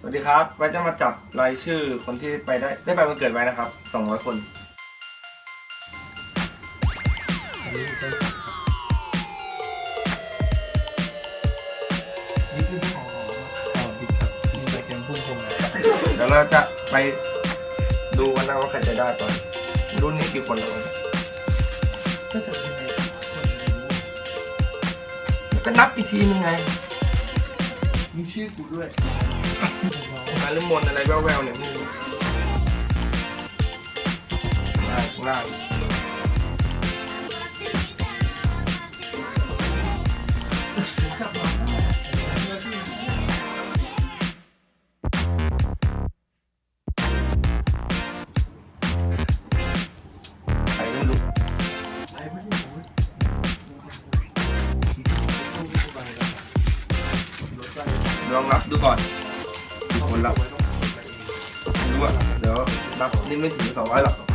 สวัสดีครับไว้จะมาจับรายชื่อคนที่ไปได้ได้ไปวันเกิดไว้นะครับ 200 คน นี่คือของอ๋อบิ๊กครับมีแต่เกมพุ่งพงเลยเดี๋ยวเราจะไปดูกันนะว่าใครจะได้ตอนรุ่นนี้กี่คนแล้ววะก็จะยังไงคนรู้แล้วก็นับอีกทีนึงไง ชื่อกูด้วยมาลุมนอะไรแว่วๆเนี่ยไม่รู้ได้ข้างล่าง ลองรับดูก่อนคนละไม่รู้อะเดี๋ยวรับนี่ไม่ถึง200หรอก